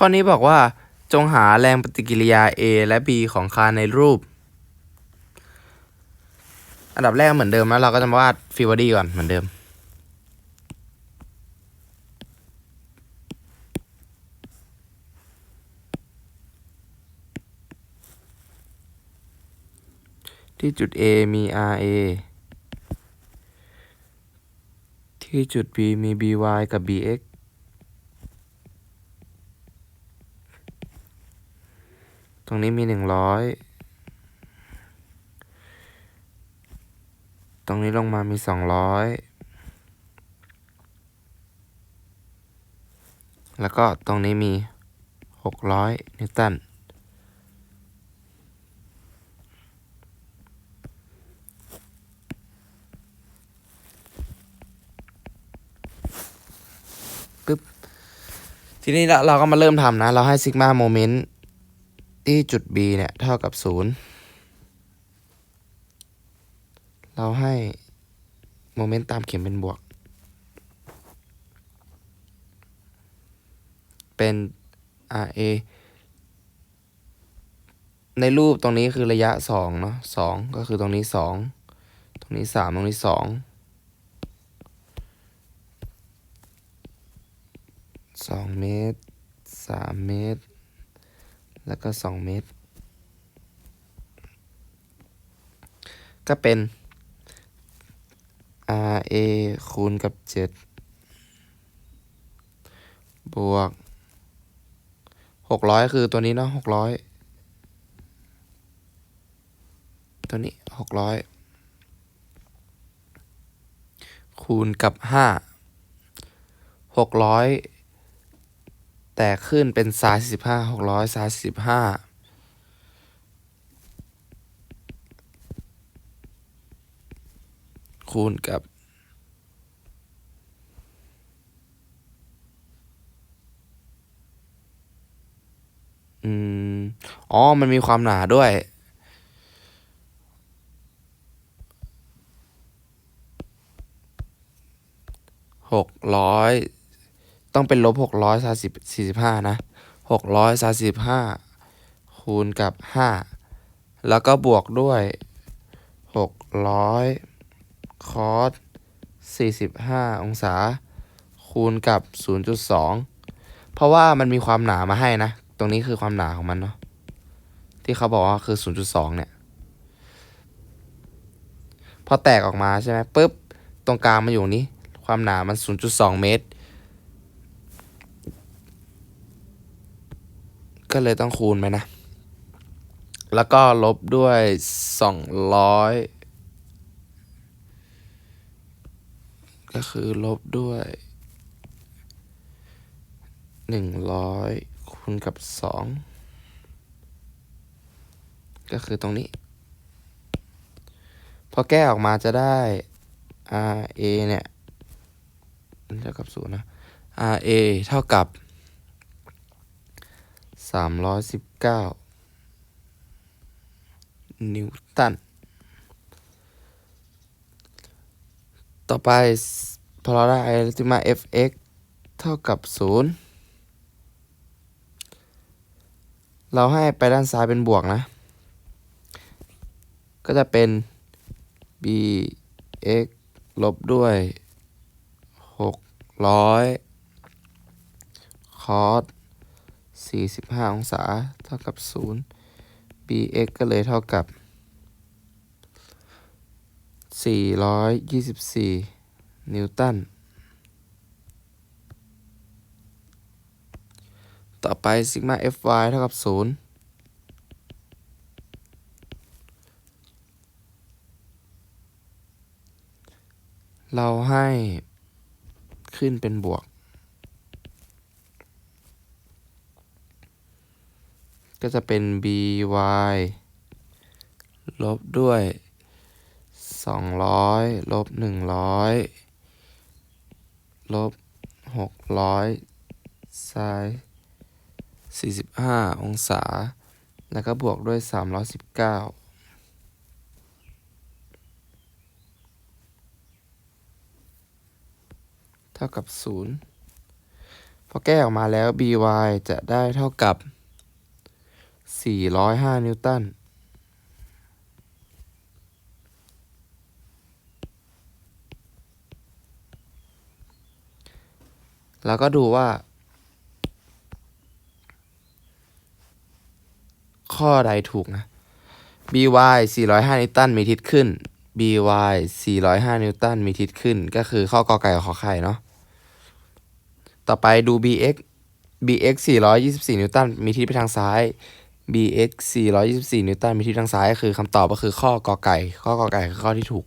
ข้อนี้บอกว่า จงหาแรงปฏิกิริยา A และ B ของคานในรูป อันดับแรกเหมือนเดิมแล้วเราก็จะมาวาดฟิวดี้ก่อนเหมือนเดิม ที่จุด A มี RA ที่จุด B มี BY กับ BX ตรงนี้มีหนึ่งร้อยตรงนี้ลงมามีสองร้อยแล้วก็ตรงนี้มีหกร้อยนิวตันปึ๊บ ทีนี้เราเราก็มาเริ่มทำนะ เราให้ซิกมาโมเมนต์ ที่จุด B เนี่ย เท่ากับศูนย์เราให้โมเมนต์ตามเข็มเป็นบวก เป็น RA ในรูปตรงนี้คือระยะสองเนาะสองก็คือตรงนี้สองตรงนี้สามตรงนี้สองสองเมตรสามเมตร แล้วก็สองเมตร ก็เป็น RA คูณกับเจ็ดบวกหกร้อยคือตัวนี้เนาะหกร้อยตัวนี้หกร้อยคูณกับห้าหกร้อย แตกขึ้นเป็นซายสิบห้าหกร้อยซายสิบห้าคูณกับอืมอ๋อ มันมีความหนาด้วย หกร้อย ต้องเป็นลบหกร้อยสาสิบสี่สิบห้านะหกร้อยสาสิบห้าคูณกับห้าแล้วก็บวกด้วยหกร้อยคอสสี่สิบห้าองศา คูณกับศูนย์จุดสองเพราะว่ามันมีความหนามาให้นะ ตรงนี้คือความหนาของมันเนาะที่เขาบอกว่าคือ0.2เนี่ย พอแตกออกมาใช่ไหมปุ๊บ ตรงกลางมันอยู่นี้ ความหนามัน0.2เมตร ก็เลยต้องคูณไปนะ แล้วก็ลบด้วย200ก็คือลบด้วย100คูณกับ2ก็คือตรงนี้ พอแก้ออกมาจะได้ RA เนี่ยเท่ากับศูนย์นะ RA เท่ากับ 319นิวตัน ต่อไปพอเราได้ที่มา fx เท่ากับ0เราให้ไปด้านซ้ายเป็นบวกนะ ก็จะเป็น bx ลบด้วยหกร้อยคอส สี่สิบห้าองศาเท่ากับศูนย์ bx ก็เลยเท่ากับสี่ร้อยยี่สิบสี่นิวตัน ต่อไปซิกมา fy เท่ากับศูนย์เราให้ขึ้นเป็นบวก ก็จะเป็น by ลบด้วย 200 ลบ 100 ลบ 600ไซน์45 องศา แล้วก็บวกด้วย 319เท่ากับศูนย์พอแก้ออกมาแล้ว by จะได้เท่ากับ 405 นิวตัน แล้วก็ดูว่า ข้อใดถูกนะ by 405 นิวตันมีทิศขึ้น by 405 นิวตันมีทิศขึ้น ก็คือข้อกอไก่กับขอไข่เนาะ ต่อไปดู bx bx 424 นิวตัน มีทิศไปทางซ้าย bx 424 นิวตันมีทิศทางซ้าย คือคำตอบก็คือข้อกอไก่ ข้อกอไก่คือข้อที่ถูก